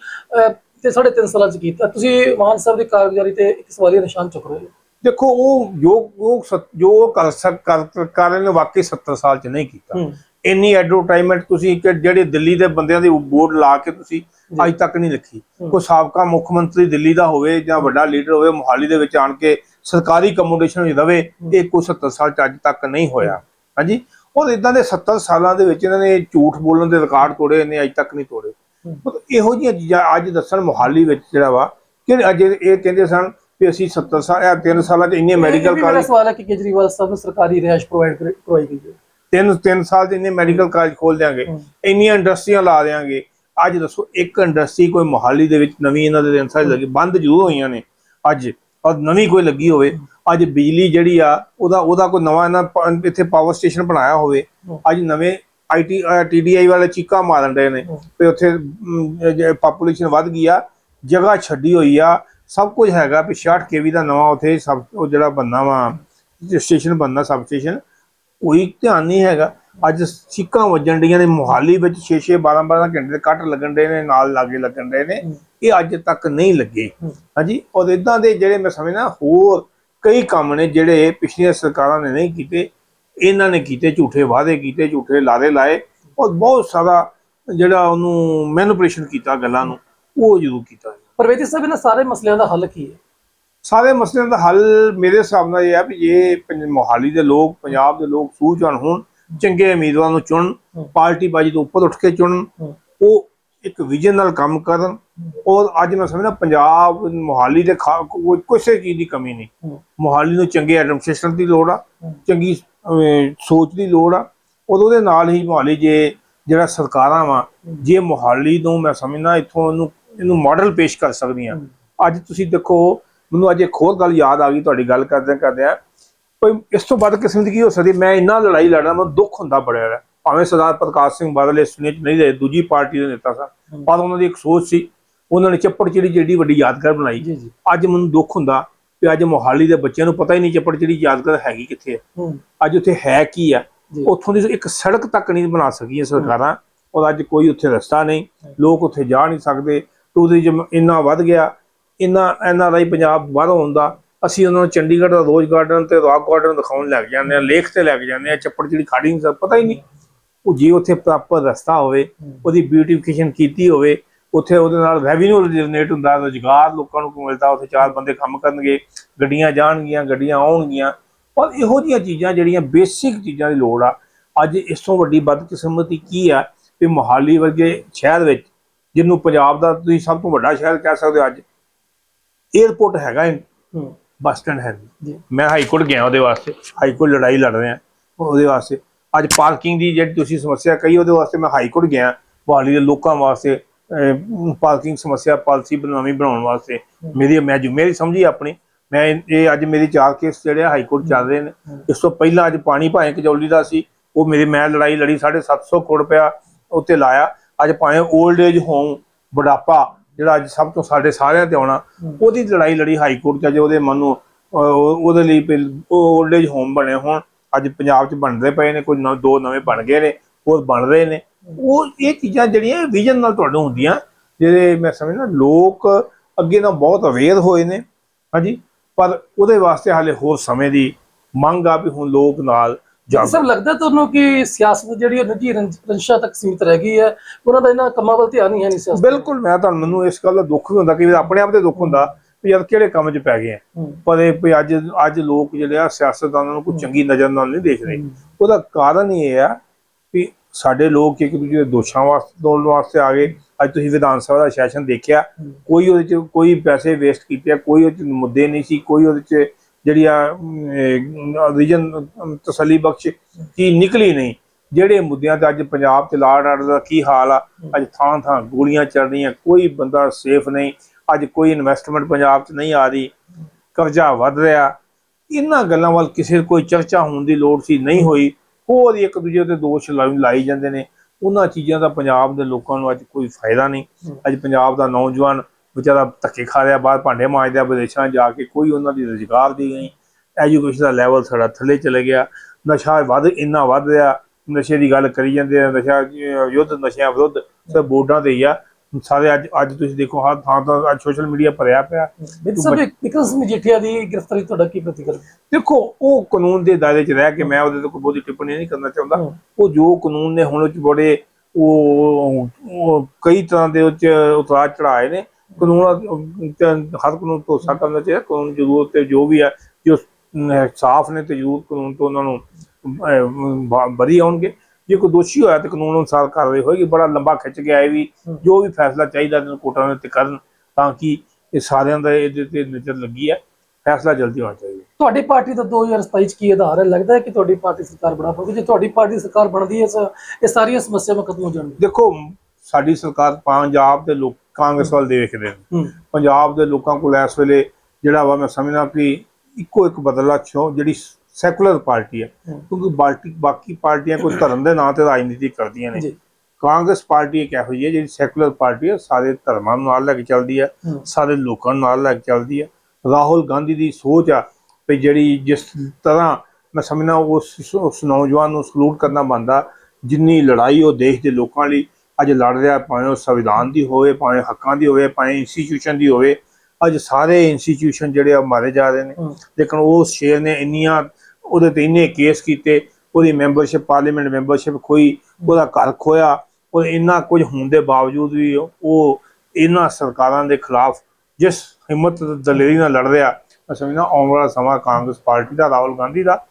ਤੇ ਸਾਢੇ ਤਿੰਨ ਸਾਲਾਂ 'ਚ ਕੀਤਾ। ਤੁਸੀਂ ਮਾਨ ਸਾਹਿਬ ਦੀ ਕਾਰਗੁਜ਼ਾਰੀ ਤੇ ਇੱਕ ਸਵਾਲੀਆ ਨਿਸ਼ਾਨ ਚੁੱਕ ਰਹੇ ਹੋ? ਦੇਖੋ ਉਹ ਜੋ ਉਹ ਜੋ ਕਰ ਸਕ ਕਰ ਕਰ ਰਹੇ ਨੇ ਵਾਕਈ 70 ਸਾਲ ਚ ਨਹੀਂ ਕੀਤਾ। ਇੰਨੀ ਐਡਵਰਟਾਈਜ਼ਮੈਂਟ ਤੁਸੀਂ ਕਿ ਜਿਹੜੇ ਦਿੱਲੀ ਦੇ ਬੰਦਿਆਂ ਦੇ ਬੋਰਡ ਲਾ ਕੇ ਤੁਸੀਂ ਅੱਜ ਤੱਕ ਨਹੀਂ ਲਿਖੀ। ਹੂੰ। ਕੋਈ ਸਾਬਕਾ ਮੁੱਖ ਮੰਤਰੀ ਦਿੱਲੀ ਦਾ ਹੋਵੇ ਜਾਂ ਵੱਡਾ ਲੀਡਰ ਹੋਵੇ ਮੋਹਾਲੀ ਦੇ ਵਿੱਚ ਆਣ ਕੇ ਸਰਕਾਰੀ ਕਮੋਡੇਸ਼ਨ ਵਿੱਚ ਰਵੇ ਇਹ ਕੋਈ 70 ਸਾਲ ਚ ਅੱਜ ਤੱਕ ਨਹੀਂ ਹੋਇਆ। ਹਾਂਜੀ? ਔਰ ਇਦਾਂ ਦੇ 70 ਸਾਲਾਂ ਦੇ ਵਿੱਚ ਇਹਨਾਂ ਨੇ ਝੂਠ ਬੋਲਣ ਦੇ ਰਿਕਾਰਡ ਤੋੜੇ ਨੇ ਅੱਜ ਤੱਕ ਨਹੀਂ ਤੋੜੇ। ਮਤਲਬ ਇਹੋ ਜਿਹੀਆਂ ਚੀਜ਼ਾਂ ਅੱਜ ਦੱਸਣ ਮੋਹਾਲੀ ਵਿੱਚ ਜਿਹੜਾ ਵਾ ਕਿ ਅੱਜ ਇਹ ਕਹਿੰਦੇ ਸਨ ਵੀ ਅਸੀਂ 70 ਸਾਲ ਇਹ 3 ਸਾਲਾਂ ਚ ਇੰਨੇ ਮੈਡੀਕਲ ਵੀ ਮੇਰਾ ਕਾਲਜ ਸਵਾਲ ਹੈ ਕਿ ਕੇਜਰੀਵਾਲ ਸਾਹਿਬ ਨੂੰ ਸਰਕਾਰੀ ਰਿਹਾਇਸ਼ ਪ੍ਰੋਵਾਈਡ ਕਰਵਾਈ ਗਈ ਹੈ? ਤਿੰਨ ਤਿੰਨ ਸਾਲ ਚ ਇੰਨੇ ਮੈਡੀਕਲ ਕਾਲਜ ਖੋਲ ਦਿਆਂਗੇ ਹੂੰ। ਇੰਨੀਆਂ ਇੰਡਸਟਰੀਆਂ ਲਾ ਦਿਆਂਗੇ। ਅੱਜ ਦੱਸੋ ਇੱਕ ਇੰਡਸਟਰੀ ਕੋਈ ਮੋਹਾਲੀ ਦੇ ਵਿੱਚ ਨਵੀਂ ਇਹਨਾਂ ਦੇ ਅੰਸਾਜ ਲੱਗੀ ਬੰਦ ਜ਼ਰੂਰ ਹੋਈਆਂ ਨੇ ਅੱਜ। ਔਰ ਨਵੀਂ ਕੋਈ ਲੱਗੀ ਹੋਵੇ, ਅੱਜ ਬਿਜਲੀ ਜਿਹੜੀ ਆ, ਉਹਦਾ ਉਹਦਾ ਕੋਈ ਨਵਾਂ ਇਹਨਾਂ ਪ- ਇੱਥੇ ਪਾਵਰ ਸਟੇਸ਼ਨ ਬਣਾਇਆ ਹੋਵੇ, ਅੱਜ ਨਵੇਂ ਆਈਟੀ ਟੀਡੀਆਈ ਵਾਲੇ ਚੀਕਾਂ ਮਾਰਨ ਰਹੇ ਨੇ ਹੂੰ। ਉੱਥੇ ਪਾਪੂਲੇਸ਼ਨ ਵੱਧ ਗਈ ਆ, ਜਗ੍ਹਾ ਛੱਡੀ ਹੋਈ ਆ, ਸਭ ਕੁਝ ਹੈਗਾ ਵੀ 66 ਕੇਵੀ ਦਾ ਨਵਾਂ ਉੱਥੇ ਸਭ, ਉਹ ਜਿਹੜਾ ਬੰਨਾ ਵਾ ਸਟੇਸ਼ਨ ਬੰਨਾ ਸਬ ਸਟੇਸ਼ਨ ਕੋਈ ਧਿਆਨ ਨਹੀਂ ਹੈਗਾ ਅੱਜ ਚੀਕਾਂ ਵੱਜਣ ਡੀਆਂ ਨੇ, ਮੁਹਾਲੀ ਵਿੱਚ 6-6 12-12 ਘੰਟੇ ਦੇ ਕੱਟ ਲੱਗਣ ਦੇ ਨੇ, ਨਾਲ ਲਾਗੇ ਲੱਗਣ ਦੇ ਨੇ ਇਹ ਅੱਜ ਤੱਕ ਨਹੀਂ ਲੱਗੇ। ਹਾਂਜੀ ਔਰ ਇਦਾਂ ਦੇ ਜਿਹੜੇ ਮੈਂ ਸਮਝਦਾ ਹੋਰ ਕਈ ਕੰਮ ਨੇ ਜਿਹੜੇ ਪਿਛਲੀਆਂ ਸਰਕਾਰਾਂ ਨੇ ਨਹੀਂ ਕੀਤੇ ਇਹਨਾਂ ਨੇ ਕੀਤੇ ਝੂਠੇ ਵਾਅਦੇ ਕੀਤੇ ਝੂਠੇ ਲਾਰੇ ਲਾਏ ਔਰ ਬਹੁਤ ਸਾਰਾ ਜਿਹੜਾ ਉਹਨੂੰ ਮੈਨੂਪਲੇਸ਼ਨ ਕੀਤਾ ਗੱਲਾਂ ਨੂੰ ਉਹ ਜ਼ਰੂਰ ਕੀਤਾ ਪਰਵੇਤੀ ਸਾਹਿਬ ਇਹਨਾਂ ਸਾਰੇ ਮਸਲਿਆਂ ਦਾ ਹੱਲ ਕੀ ਹੈ ਸਾਰੇ ਮਸਲਿਆਂ ਦਾ ਹੱਲ ਮੇਰੇ ਹਿਸਾਬ ਨਾਲ ਇਹ ਹੈ ਵੀ ਜੇ ਪੰਜ- ਮੋਹਾਲੀ ਦੇ ਲੋਕ ਪੰਜਾਬ ਦੇ ਲੋਕ ਸੂਝਵਾਨ ਹੋਣ ਚੰਗੇ ਉਮੀਦਵਾਰਾਂ ਨੂੰ ਚੁਣਨ। ਪਾਰਟੀ ਬਾਜੀ ਤੋਂ ਉੱਪਰ ਉੱਠ ਕੇ ਚੁਣਨ। ਉਹ ਇੱਕ ਵਿਜ਼ਨ ਨਾਲ ਕੰਮ ਕਰਨ ਔਰ ਅੱਜ ਮੈਂ ਸਮਝਦਾ ਪੰਜਾਬ ਮੋਹਾਲੀ ਦੇ ਕੋਈ ਕਿਸੇ ਚੀਜ਼ ਦੀ ਕਮੀ ਨਹੀਂ। ਮੋਹਾਲੀ ਨੂੰ ਚੰਗੇ ਐਡਮਿਨਿਸਟ੍ਰੇਸ਼ਨ ਦੀ ਲੋੜ ਆ। ਚੰਗੀ ਸੋਚ ਦੀ ਲੋੜ ਆ ਔਰ ਉਹਦੇ ਨਾਲ ਹੀ ਮੋਹਾਲੀ ਜੇ ਜਿਹੜਾ ਸਰਕਾਰਾਂ ਵਾ ਜੇ ਮੋਹਾਲੀ ਨੂੰ ਮੈਂ ਸਮਝਦਾ ਇੱਥੋਂ ਇਹਨੂੰ ਇਹਨੂੰ ਮਾਡਲ ਪੇਸ਼ ਕਰ ਸਕਦੀਆਂ। ਅੱਜ ਤੁਸੀਂ ਦੇਖੋ ਮੈਨੂੰ ਅੱਜ ਇੱਕ ਹੋਰ ਗੱਲ ਯਾਦ ਆ ਗਈ ਤੁਹਾਡੀ ਗੱਲ ਕਰਦੇ ਕਰਦੇ ਆ ਕੋਈ ਇਸ ਤੋਂ ਵੱਧ ਕਿਸਮ ਦੀ ਕੀ ਹੋ ਸਕਦੀ ਮੈਂ ਇੰਨਾ ਲੜਾਈ ਲੜਨਾ ਮੈਨੂੰ ਦੁੱਖ ਹੁੰਦਾ ਬੜਿਆ ਹੈ ਭਾਵੇਂ ਸਰਦਾਰ ਪ੍ਰਕਾਸ਼ ਸਿੰਘ ਬਾਦਲ ਇਸ ਚ ਨਹੀਂ ਰਹੇ ਦੂਜੀ ਪਾਰਟੀ ਦੇ ਨੇਤਾ ਸਨ। ਪਰ ਉਹਨਾਂ ਦੀ ਇੱਕ ਸੋਚ ਸੀ ਉਹਨਾਂ ਨੇ ਚੱਪੜ ਚਿੜੀ ਜਿਹੜੀ ਵੱਡੀ ਯਾਦਗਾਰ ਬਣਾਈ। ਜੀ ਜੀ। ਅੱਜ ਮੈਨੂੰ ਦੁੱਖ ਹੁੰਦਾ ਕਿ ਅੱਜ ਮੋਹਾਲੀ ਦੇ ਬੱਚਿਆਂ ਨੂੰ ਪਤਾ ਹੀ ਨਹੀਂ ਚੱਪੜ ਚਿੜੀ ਯਾਦਗਾਰ ਹੈਗੀ ਕਿੱਥੇ ਹੈ। ਅੱਜ ਉੱਥੇ ਹੈ ਕੀ ਆ? ਉੱਥੋਂ ਦੀ ਇੱਕ ਸੜਕ ਤੱਕ ਨਹੀਂ ਬਣਾ ਸਕੀਆਂ ਸਰਕਾਰਾਂ ਔਰ ਅੱਜ ਕੋਈ ਉੱਥੇ ਰਸਤਾ ਨਹੀਂ। ਲੋਕ ਉੱਥੇ ਜਾ ਨਹੀਂ ਸਕਦੇ। ਟੂਰਿਜ਼ਮ ਇੰਨਾ ਵੱਧ ਗਿਆ ਇੰਨਾ ਇੰਨਾ ਰਾਈ ਪੰਜਾਬ ਬਾਹਰੋਂ ਹੁੰਦਾ ਅਸੀਂ ਉਹਨਾਂ ਨੂੰ ਚੰਡੀਗੜ੍ਹ ਦਾ ਰੋਜ਼ ਗਾਰਡਨ ਤੇ ਰਾਕ ਗਾਰਡਨ ਦਿਖਾਉਣ ਲੱਗ ਜਾਂਦੇ ਆ ਲੇਖ ਤੇ ਲੱਗ ਜਾਂਦੇ ਆ ਚੱਪੜ ਜਿਹੜੀ ਖਾੜੀ ਨਹੀਂ ਸਭ ਪਤਾ ਹੀ ਨਹੀਂ। ਉਹ ਜੇ ਉੱਥੇ ਪ੍ਰੋਪਰ ਰਸਤਾ ਹੋਵੇ ਉਹਦੀ ਬਿਊਟੀਫਿਕੇਸ਼ਨ ਕੀਤੀ ਹੋਵੇ ਉੱਥੇ ਉਹਦੇ ਨਾਲ ਰੈਵਨਿਊ ਜਨਰੇਟ ਹੁੰਦਾ ਰੁਜ਼ਗਾਰ ਲੋਕਾਂ ਨੂੰ ਮਿਲਦਾ ਉੱਥੇ ਚਾਰ ਬੰਦੇ ਕੰਮ ਕਰਨਗੇ ਗੱਡੀਆਂ ਜਾਣਗੀਆਂ ਗੱਡੀਆਂ ਆਉਣਗੀਆਂ। ਪਰ ਇਹੋ ਜਿਹੀਆਂ ਚੀਜ਼ਾਂ ਜਿਹੜੀਆਂ ਬੇਸਿਕ ਚੀਜ਼ਾਂ ਦੀ ਲੋੜ ਆ ਅੱਜ ਇਸ ਤੋਂ ਵੱਡੀ ਬਦਕਿਸਮਤੀ ਕੀ ਆ ਕਿ ਮੋਹਾਲੀ ਵਰਗੇ ਸ਼ਹਿਰ ਵਿੱਚ ਜਿਹਨੂੰ ਪੰਜਾਬ ਦਾ ਤੁਸੀਂ ਸਭ ਤੋਂ ਵੱਡਾ ਸ਼ਹਿਰ ਕਹਿ ਸਕਦੇ ਹੋ ਅੱਜ 에ਅਰਪੋਰਟ ਹੈਗਾ ਹੈ, ਹੂੰ। ਬੱਸ ਸਟੈਂਡ ਹੈ ਮੈਂ ਹਾਈ ਕੋਰਟ ਗਿਆ ਉਹਦੇ ਵਾਸਤੇ। ਹਾਈ ਕੋਰਟ ਲੜਾਈ ਲੜ ਰਿਹਾ। ਉਹਦੇ ਵਾਸਤੇ ਅੱਜ ਪਾਰਕਿੰਗ ਦੀ ਜਿਹੜੀ ਤੁਸੀਂ ਸਮੱਸਿਆ ਕਹੀ, ਉਹਦੇ ਵਾਸਤੇ ਮੈਂ ਹਾਈ ਕੋਰਟ ਗਿਆ। ਮੋਹਾਲੀ ਦੇ ਲੋਕਾਂ ਵਾਸਤੇ ਪਾਰਕਿੰਗ ਸਮੱਸਿਆ, ਪਾਲਿਸੀ ਬਣਾਉਣੀ ਬਣਾਉਣ ਵਾਸਤੇ। ਮੇਰੀ, ਮੈਂ ਜ਼ਿੰਮੇਵਾਰੀ ਸਮਝੀ ਆਪਣੀ। ਮੈਂ ਇਹ ਅੱਜ ਮੇਰੀ ਚਾਰ ਕੇਸ ਜਿਹੜੇ ਹਾਈ ਕੋਰਟ ਚੱਲ ਰਹੇ ਨੇ। ਇਸ ਤੋਂ ਪਹਿਲਾਂ ਅੱਜ ਪਾਣੀ ਭਾਵੇਂ ਕਜੌਲੀ ਦਾ ਸੀ, ਉਹ ਮੇਰੀ, ਮੈਂ ਲੜਾਈ ਲੜੀ 750 ਕਰੋੜ ਰੁਪਇਆ ਉੱਤੇ ਲਾਇਆ। ਅੱਜ ਭਾਵੇਂ 올ਡ ਏਜ ਹੋਮ ਬੁਢਾਪਾ, ਜਿਹੜਾ ਅੱਜ ਸਭ ਤੋਂ ਸਾਡੇ ਸਾਰਿਆਂ ਤੇ ਆਉਣਾ, ਉਹਦੀ ਲੜਾਈ ਲੜੀ ਹਾਈ ਕੋਰਟ ਚ ਅੱਜ ਉਹਦੇ ਮਨ ਨੂੰ ਉਹਦੇ ਲਈ ਪਹਿਲ- 올ਡ ਏਜ ਹੋਮ ਬਣੇ ਹੋਣ। ਅੱਜ ਪੰਜਾਬ ਚ ਬਣਦੇ ਪਏ ਨੇ ਕੋਈ ਨਵੇਂ- ਦੋ ਨਵੇਂ ਬਣ ਗਏ ਨੇ ਹੋਰ ਬਣ ਰਹੇ ਨੇ। ਉਹ ਇਹ ਚੀਜ਼ਾਂ ਜਿਹੜੀਆਂ ਵਿਜ਼ਨ ਨਾਲ ਤੁਹਾਨੂੰ ਹੁੰਦੀਆਂ ਜਿਹੜੇ ਮੈਂ ਸਮਝਦਾ ਲੋਕ ਅੱਗੇ ਨਾਲ ਬਹੁਤ ਅਵੇਅਰ ਹੋਏ ਨੇ ਹਾਂਜੀ। ਪਰ ਉਹਦੇ ਵਾਸਤੇ ਹਾਲੇ ਹੋਰ ਸਮੇਂ ਦੀ ਮੰਗ ਆ ਵੀ ਹੁਣ ਲੋਕ ਨਾਲ ਜਾਗ ਸਭ ਲੱਗਦਾ ਤੁਹਾਨੂੰ ਕਿ ਸਿਆਸਤ ਜਿਹੜੀ ਉਹ ਨਿੱਜੀ ਰੰਸ਼ਾਂ ਤੱਕ ਸੀਮਿਤ ਰਹਿ ਗਈ ਹੈ? ਉਹਨਾਂ ਦਾ ਇਹਨਾਂ ਕੰਮਾਂ ਵੱਲ ਧਿਆਨ ਨਹੀਂ ਹੈ ਨਹੀਂ ਸਿਆਸਤ ਬਿਲਕੁਲ ਮੈਂ ਤੁਹਾਨੂੰ ਮੈਨੂੰ ਇਸ ਗੱਲ ਦਾ ਦੁੱਖ ਵੀ ਹੁੰਦਾ ਕਿ ਆਪਣੇ ਆਪ ਤੇ ਦੁੱਖ ਹੁੰਦਾ। ਵੀ ਯਾਰ ਕਿਹੜੇ ਕੰਮ 'ਚ ਪੈ ਗਏ ਆ? ਪਰ ਇਹ ਵੀ ਅੱਜ ਅੱਜ ਲੋਕ ਜਿਹੜੇ ਆ ਸਿਆਸਤਦਾਨਾਂ ਨੂੰ ਕੋਈ ਚੰਗੀ ਨਜ਼ਰ ਨਾਲ ਨਹੀਂ ਦੇਖ ਰਹੇ। ਉਹਦਾ ਕਾਰਨ ਇਹ ਆ ਵੀ ਸਾਡੇ ਲੋਕ ਇੱਕ ਦੂਜੇ ਦੇ ਦੋਸ਼ਾਂ ਵਾਸਤੇ ਦੋਲਣ ਵਾਸਤੇ ਆ ਗਏ। ਅੱਜ ਤੁਸੀਂ ਵਿਧਾਨ ਸਭਾ ਦਾ ਸੈਸ਼ਨ ਦੇਖਿਆ। ਕੋਈ ਉਹਦੇ 'ਚ ਕੋਈ ਪੈਸੇ ਵੇਸਟ ਕੀਤੇ ਆ ਕੋਈ ਉਹਦੇ 'ਚ ਮੁੱਦੇ ਨਹੀਂ ਸੀ ਕੋਈ ਉਹਦੇ 'ਚ ਜਿਹੜੀ ਆ ਰੀਜਨ ਤਸੱਲੀ ਬਖਸ਼ ਚੀਜ਼ ਨਿਕਲੀ ਨਹੀਂ। ਜਿਹੜੇ ਮੁੱਦਿਆਂ ਤੇ ਅੱਜ ਪੰਜਾਬ ਤੇ ਲਾੜ ਆਰਡਰ ਦਾ ਕੀ ਹਾਲ ਆ? ਅੱਜ ਥਾਂ ਥਾਂ ਗੋਲੀਆਂ ਚੱਲ ਰਹੀਆਂ ਕੋਈ ਬੰਦਾ ਸੇਫ ਨਹੀਂ। ਅੱਜ ਕੋਈ ਇਨਵੈਸਟਮੈਂਟ ਪੰਜਾਬ 'ਚ ਨਹੀਂ ਆ ਰਹੀ, ਕਰਜ਼ਾ ਵੱਧ ਰਿਹਾ। ਇਹਨਾਂ ਗੱਲਾਂ ਵੱਲ ਕਿਸੇ ਕੋਈ ਚਰਚਾ ਹੋਣ ਦੀ ਲੋੜ ਸੀ, ਨਹੀਂ ਹੋਈ। ਹੋਰ ਇੱਕ ਦੂਜੇ ਤੇ ਦੋਸ਼ ਲਾਈ ਲਾਈ ਜਾਂਦੇ ਨੇ। ਉਹਨਾਂ ਚੀਜ਼ਾਂ ਦਾ ਪੰਜਾਬ ਦੇ ਲੋਕਾਂ ਨੂੰ ਅੱਜ ਕੋਈ ਫਾਇਦਾ ਨਹੀਂ। ਅੱਜ ਪੰਜਾਬ ਦਾ ਨੌਜਵਾਨ ਵਿਚਾਰਾ ਧੱਕੇ ਖਾ ਰਿਹਾ, ਬਾਹਰ ਭਾਂਡੇ ਮਾਂਜਦਾ, ਵਿਦੇਸ਼ਾਂ ਜਾ ਕੇ ਕੋਈ ਉਹਨਾਂ ਦੀ ਰੁਜ਼ਗਾਰ ਦੀ ਨਹੀਂ। ਐਜੂਕੇਸ਼ਨ ਦਾ ਲੈਵਲ ਸਾਡਾ ਥੱਲੇ ਚਲੇ ਗਿਆ। ਨਸ਼ਾ ਵੱਧ, ਇੰਨਾ ਵੱਧ ਰਿਹਾ। ਨਸ਼ੇ ਦੀ ਗੱਲ ਕਰੀ ਜਾਂਦੇ ਆ, ਨਸ਼ਾ ਯੁੱਧ, ਨਸ਼ਿਆਂ ਵਿਰੁੱਧ। ਸਭ ਬੋਰਡਾਂ ਤੇ ਹੀ ਆ। ਸਾਰੇ ਅੱਜ ਅੱਜ ਤੁਸੀਂ ਦੇਖੋ ਹਰ ਥਾਂ ਤੋਂ ਅੱਜ ਸੋਸ਼ਲ ਮੀਡੀਆ ਭਰਿਆ ਪਿਆ। ਸਭ ਵਿਕਰਮ ਸਿੰਘ ਮਜੀਠੀਆ ਦੀ ਗ੍ਰਿਫਤਾਰੀ ਤੁਹਾਡਾ ਕੀ ਪ੍ਰਤੀਕਰਮ? ਦੇਖੋ ਉਹ ਕਾਨੂੰਨ ਦੇ ਦਾਇਰੇ 'ਚ ਰਹਿ ਕੇ ਮੈਂ ਉਹਦੇ ਤੇ ਕੋਈ ਬਹੁਤੀ ਟਿੱਪਣੀ ਨਹੀਂ ਕਰਨਾ ਚਾਹੁੰਦਾ। ਉਹ ਜੋ ਕਾਨੂੰਨ ਨੇ ਹੁਣ ਉਹ 'ਚ ਬੜੇ ਉਹ ਕਈ ਤਰ੍ਹਾਂ ਦੇ ਉਹ 'ਚ ਉਤਰਾਅ ਚੜਾਏ ਨੇ। ਕਾਨੂੰਨ ਹਰ ਕਾਨੂੰਨ ਤੋਂ ਸਾ ਕਰਨਾ ਚਾਹੀਦਾ। ਕਾਨੂੰਨ ਜ਼ਰੂਰਤ ਤੇ ਜੋ ਵੀ ਹੈ ਜੋ ਸਾਫ਼ ਨੇ ਤੇ ਜ਼ਰੂਰ ਕਾਨੂੰਨ ਤੋਂ ਉਹਨਾਂ ਨੂੰ ਬਰੀ ਆਉਣਗੇ। ਜੇ ਕੋਈ ਦੋਸ਼ੀ ਹੋਇਆ ਤੇ ਕਾਨੂੰਨ ਅਨੁਸਾਰ ਕਾਰਵਾਈ ਹੋਏਗੀ ਬੜਾ ਲੰਬਾ ਖਿੱਚ ਗਿਆ ਇਹ ਵੀ। ਜੋ ਵੀ ਫੈਸਲਾ ਚਾਹੀਦਾ ਇਹਨਾਂ ਕੋਰਟਾਂ ਦੇ ਉੱਤੇ ਕਰਨ ਤਾਂ ਕਿ ਇਹ ਸਾਰਿਆਂ ਦਾ ਇਹਦੇ ਤੇ ਨਜ਼ਰ ਲੱਗੀ ਹੈ। ਫੈਸਲਾ ਜਲਦੀ ਹੋਣਾ ਚਾਹੀਦਾ। ਤੁਹਾਡੀ ਪਾਰਟੀ ਦਾ 2027 ਚ ਕੀ ਆਧਾਰ ਹੈ? ਲੱਗਦਾ ਹੈ ਕਿ ਤੁਹਾਡੀ ਪਾਰਟੀ ਸਰਕਾਰ ਬਣਾ ਪਾਊਗੀ? ਜੇ ਤੁਹਾਡੀ ਪਾਰਟੀ ਸਰਕਾਰ ਬਣਦੀ ਹੈ ਇਹ ਸਾਰੀਆਂ ਸਮੱਸਿਆਵਾਂ ਖਤਮ ਹੋ ਜਾਣਗੀਆਂ। ਦੇਖੋ ਸਾਡੀ ਸਰਕਾਰ ਪੰਜਾਬ ਦੇ ਲੋਕ ਕਾਂਗਰਸ ਵੱਲ ਦੇਖਦੇ ਨੇ। ਪੰਜਾਬ ਦੇ ਲੋਕਾਂ ਕੋਲ ਇਸ ਵੇਲੇ ਜਿਹੜਾ ਵਾ ਮੈਂ ਸਮਝਦਾ ਕਿ ਇੱਕੋ ਇੱਕ ਬਦਲਾ ਛੋ ਜਿਹੜੀ ਸੈਕੂਲਰ ਪਾਰਟੀ ਹੈ ਹੂੰ। ਕਿਉਂਕਿ ਬਾਕੀ ਬਾਕੀ ਪਾਰਟੀਆਂ ਕੋਈ ਧਰਮ ਦੇ ਨਾਂ ਤੇ ਰਾਜਨੀਤੀ ਕਰਦੀਆਂ ਨੇ। ਕਾਂਗਰਸ ਪਾਰਟੀ ਇੱਕ ਇਹੋ ਜਿਹੀ ਹੈ ਜਿਹੜੀ ਸੈਕੂਲਰ ਪਾਰਟੀ ਹੈ ਸਾਰੇ ਧਰਮਾਂ ਨੂੰ ਨਾਲ ਲੈ ਕੇ ਚੱਲਦੀ ਹੈ। ਸਾਰੇ ਲੋਕਾਂ ਨੂੰ ਨਾਲ ਲੈ ਕੇ ਚੱਲਦੀ ਹੈ ਰਾਹੁਲ ਗਾਂਧੀ ਦੀ ਸੋਚ ਆ ਵੀ ਜਿਹੜੀ ਜਿਸ ਤਰ੍ਹਾਂ ਮੈਂ ਸਮਝਦਾ ਉਸ ਉਸ ਨੌਜਵਾਨ ਨੂੰ ਸਲੂਟ ਕਰਨਾ ਬੰਦਾ ਜਿੰਨੀ ਲੜਾਈ ਉਹ ਦੇਸ਼ ਦੇ ਲੋਕਾਂ ਲਈ ਅੱਜ ਲੜ ਰਿਹਾ ਭਾਵੇਂ ਉਹ ਸੰਵਿਧਾਨ ਦੀ ਹੋਵੇ ਭਾਵੇਂ ਹੱਕਾਂ ਦੀ ਹੋਵੇ ਭਾਵੇਂ ਇੰਸਟੀਚਿਊਸ਼ਨ ਦੀ ਹੋਵੇ ਅੱਜ ਸਾਰੇ ਇੰਸਟੀਚਿਊਸ਼ਨ ਜਿਹੜੇ ਆ ਮਾਰੇ ਜਾ ਰਹੇ ਨੇ। ਲੇਕਿਨ ਉਸ ਸ਼ੇਰ ਨੇ ਇੰਨੀਆਂ ਉਹਦੇ ਤੇ ਇੰਨੇ ਕੇਸ ਕੀਤੇ, ਉਹਦੀ ਮੈਂਬਰਸ਼ਿਪ ਪਾਰਲੀਮੈਂਟ ਮੈਂਬਰਸ਼ਿਪ ਖੋਈ, ਉਹਦਾ ਘਰ ਖੋਇਆ, ਉਹ ਇੰਨਾ ਕੁਝ ਹੋਣ ਦੇ ਬਾਵਜੂਦ ਵੀ ਉਹ ਇਹਨਾਂ ਸਰਕਾਰਾਂ ਦੇ ਖਿਲਾਫ ਜਿਸ ਹਿੰਮਤ ਦਲੇਰੀ ਨਾਲ ਲੜ ਰਿਹਾ, ਮੈਂ ਸਮਝਦਾ ਆਉਣ ਵਾਲਾ ਸਮਾਂ ਕਾਂਗਰਸ ਪਾਰਟੀ ਦਾ, ਰਾਹੁਲ ਗਾਂਧੀ ਦਾ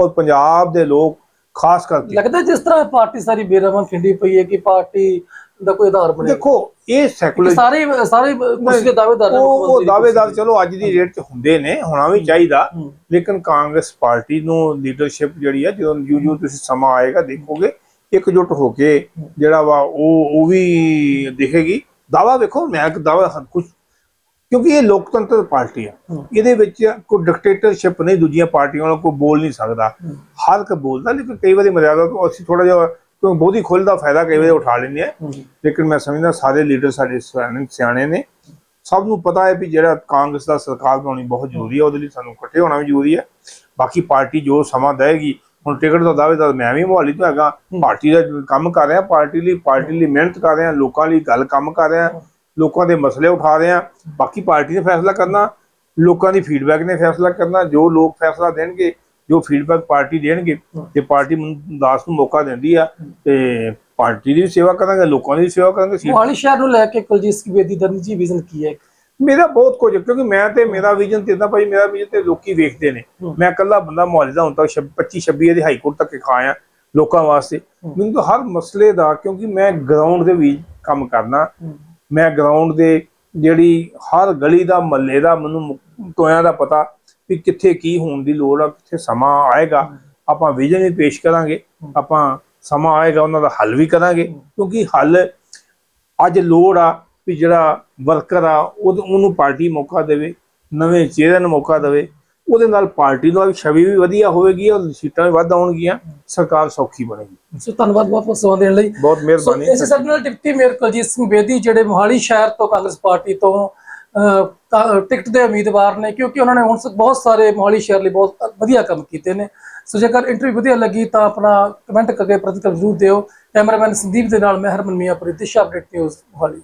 ਔਰ ਪੰਜਾਬ ਦੇ ਲੋਕ ਖਾਸ ਕਰਕੇ ਲੱਗਦਾ ਜਿਸ ਤਰ੍ਹਾਂ ਪਾਰਟੀ ਸਾਰੀ ਬੇਰਮਨ ਖਿੰਡੀ ਪਈ ਹੈ ਕਿ ਪਾਰਟੀ ਦਾ ਕੋਈ ਆਧਾਰ ਬਣੇ ਦੇਖੋ ਇਹ ਸੈਕੂਲਰ ਸਾਰੇ ਸਾਰੇ ਕੁਰਸੀ ਦੇ ਦਾਅਵੇਦਾਰ ਨੇ ਉਹ ਦਾਅਵੇਦਾਰ ਚਲੋ ਅੱਜ ਦੀ ਡੇਟ 'ਚ ਹੁੰਦੇ ਨੇ ਹੋਣਾ ਵੀ ਚਾਹੀਦਾ। ਲੇਕਿਨ ਕਾਂਗਰਸ ਪਾਰਟੀ ਨੂੰ ਲੀਡਰਸ਼ਿਪ ਜਿਹੜੀ ਹੈ ਜਦੋਂ ਜੂ ਜੂ ਤੁਸੀਂ ਸਮਾਂ ਆਏਗਾ ਦੇਖੋਗੇ ਇਕਜੁੱਟ ਹੋ ਕੇ ਜਿਹੜਾ ਵਾ ਉਹ ਉਹ ਵੀ ਦਿਖੇਗੀ। ਦਾਵਾ ਵੇਖੋ ਮੈਂ ਇੱਕ ਦਾਵਾ ਕੁਝ ਕਿਉਂਕਿ ਇਹ ਲੋਕਤੰਤਰ ਪਾਰਟੀ ਹੂੰ। ਇਹਦੇ ਵਿੱਚ ਕੋਈ ਡਿਕਟੇਟਰਸ਼ਿਪ ਨਹੀਂ ਦੂਜੀਆਂ ਪਾਰਟੀਆਂ ਨਾਲ ਕੋਈ ਬੋਲ ਨਹੀਂ ਸਕਦਾ। ਹਰ ਇੱਕ ਬੋਲਦਾ ਲੇਕਿਨ ਕਈ ਵਾਰੀ ਮਰਿਆਦਾ ਤੋਂ ਅਸੀਂ ਥੋੜਾ ਜਿਹਾ ਕਿਉਂ ਬਹੁਤੀ ਖੁੱਲ੍ਹ ਦਾ ਫਾਇਦਾ ਕਈ ਵਾਰੀ ਉਠਾ ਲੈਂਦੇ ਆ ਹੂੰ ਲੇਕਿਨ ਮੈਂ ਸਮਝਦਾ ਸਾਰੇ ਲੀਡਰ ਸਾਡੇ ਸਿਆਣੇ ਨੇ। ਸਭ ਨੂੰ ਪਤਾ ਹੈ ਵੀ ਜਿਹੜਾ ਕਾਂਗਰਸ ਦਾ ਸਰਕਾਰ ਬਣਾਉਣੀ ਬਹੁਤ ਜ਼ਰੂਰੀ ਹੈ ਉਹਦੇ ਲਈ ਸਾਨੂੰ ਇਕੱਠੇ ਹੋਣਾ ਵੀ ਜ਼ਰੂਰੀ ਹੈ। ਬਾਕੀ ਪਾਰਟੀ ਜੋ ਸਮਾਂ ਦੇਗੀ ਹੁਣ ਟਿਕਟ ਦਾ ਦਾਅਵੇਦਾਰ ਮੈਂ ਵੀ ਮੋਹਾਲੀ ਤੋਂ ਹੈਗਾ। ਪਾਰਟੀ ਦਾ ਕੰਮ ਕਰ ਰਿਹਾ ਪਾਰਟੀ ਲਈ ਪਾਰਟੀ ਲਈ ਮਿਹਨਤ ਕਰ ਰਿਹਾ ਲੋਕਾਂ ਲਈ ਗੱਲ ਕੰਮ ਕਰ ਰਿਹਾ। ਲੋਕਾਂ ਦੇ ਮਸਲੇ ਉਠਾ ਰਿਹਾ। ਬਾਕੀ ਪਾਰਟੀ ਨੇ ਫੈਸਲਾ ਕਰਨਾ ਲੋਕਾਂ ਦੀ ਫੀਡਬੈਕ ਨੇ ਫੈਸਲਾ ਕਰਨਾ ਜੋ ਲੋਕ ਫੈਸਲਾ ਦੇਣਗੇ ਜੋ ਫੀਡਬੈਕ ਪਾਰਟੀ ਦੇਣਗੇ ਤੇ ਪਾਰਟੀ ਮੈਨੂੰ ਦਾਸ ਨੂੰ ਮੌਕਾ ਦਿੰਦੀ ਆ ਤੇ ਪਾਰਟੀ ਦੀ ਸੇਵਾ ਕਰਾਂਗੇ ਲੋਕਾਂ ਦੀ ਸੇਵਾ ਕਰਾਂਗੇ ਮੋਹਾਲੀ ਸ਼ਹਿਰ ਨੂੰ ਲੈ ਕੇ ਕੁਲਜੀਤ ਸਿੰਘ ਬੇਦੀ ਦਾ ਨਿੱਜੀ ਵਿਜ਼ਨ ਕੀ ਹੈ? ਮੇਰਾ ਬਹੁਤ ਕੁਝ ਕਿਉਂਕਿ ਮੈਂ ਤੇ ਮੇਰਾ ਵਿਜ਼ਨ ਤੇ ਇਦਾਂ ਭਾਈ ਮੇਰਾ ਵਿਜ਼ਨ ਤੇ ਲੋਕੀ ਵੇਖਦੇ ਨੇ। ਮੈਂ ਇਕੱਲਾ ਬੰਦਾ ਮੁਹੱਲੇ ਦਾ ਹੁਣ ਤੱਕ 25 26 ਇਹਦੀ ਹਾਈ ਕੋਰਟ ਤੱਕ ਖਾਇਆ ਲੋਕਾਂ ਵਾਸਤੇ। ਮੈਨੂੰ ਤਾਂ ਹਰ ਮਸਲੇ ਦਾ ਕਿਉਂਕਿ ਮੈਂ ਗਰਾਊਂਡ ਦੇ ਵੀ ਕੰਮ ਕਰਨਾ ਮੈਂ ਗਰਾਊਂਡ ਦੇ ਜਿਹੜੀ ਹਰ ਗਲੀ ਦਾ ਮਹੱਲੇ ਦਾ ਮੈਨੂੰ ਟੋਇਆਂ ਦਾ ਪਤਾ। ਵੀ ਕਿੱਥੇ ਕੀ ਹੋਣ ਦੀ ਲੋੜ ਆ ਕਿੱਥੇ ਸਮਾਂ ਆਏਗਾ ਆਪਾਂ ਵਿਜ਼ਨ ਵੀ ਪੇਸ਼ ਕਰਾਂਗੇ ਆਪਾਂ ਸਮਾਂ ਆਏਗਾ ਉਹਨਾਂ ਦਾ ਹੱਲ ਵੀ ਕਰਾਂਗੇ ਕਿਉਂਕਿ ਹੱਲ ਅੱਜ ਲੋੜ ਆ ਵੀ ਜਿਹੜਾ ਵਰਕਰ ਆ ਉਹਨੂੰ ਪਾਰਟੀ ਮੌਕਾ ਦੇਵੇ ਨਵੇਂ ਚਿਹਰੇ ਨੂੰ ਮੌਕਾ ਦੇਵੇ ਉਹਦੇ ਨਾਲ ਪਾਰਟੀ ਦਾ ਵੀ ਛਵੀ ਵੀ ਵਧੀਆ ਹੋਵੇਗੀ ਔਰ ਸੀਟਾਂ ਵੀ ਵੱਧ ਆਉਣਗੀਆਂ ਸਰਕਾਰ ਸੌਖੀ ਬਣੇਗੀ। ਸੋ ਧੰਨਵਾਦ ਬਹੁਤ ਸਮਾਂ ਦੇਣ ਲਈ। ਬਹੁਤ ਸੋ ਮਿਹਰਬਾਨੀ ਇਸੇ ਸਾਡੇ ਨਾਲ ਡਿਪਟੀ ਮੇਅਰ ਕੁਲਜੀਤ ਸਿੰਘ ਬੇਦੀ ਜਿਹੜੇ ਮੋਹਾਲੀ ਸ਼ਹਿਰ ਤੋਂ ਕਾਂਗਰਸ ਪਾਰਟੀ ਤੋਂ ਟਿਕਟ ਦੇ ਉਮੀਦਵਾਰ ਨੇ ਕਿਉਂਕਿ ਉਹਨਾਂ ਨੇ ਹੁਣ ਤੱਕ ਬਹੁਤ ਸਾਰੇ ਮੋਹਾਲੀ ਸ਼ਹਿਰ ਲਈ ਬਹੁਤ ਵਧੀਆ ਕੰਮ ਕੀਤੇ ਨੇ। ਸੋ ਜੇਕਰ ਇੰਟਰਵਿਊ ਵਧੀਆ ਲੱਗੀ ਤਾਂ ਆਪਣਾ ਕਮੈਂਟ ਕਰਕੇ ਪ੍ਰਤੀਕਰਮ ਜ਼ਰੂਰ ਦਿਓ। ਕੈਮਰਾਮੈਨ ਸੰਦੀਪ ਦੇ ਨਾਲ ਮੈਂ ਹਰਮਨ ਮੀਆਂਪੁਰੀ ਦਿਸ਼ਾ ਅਪਡੇਟ ਨਿਊਜ਼ ਮੋਹਾਲੀ।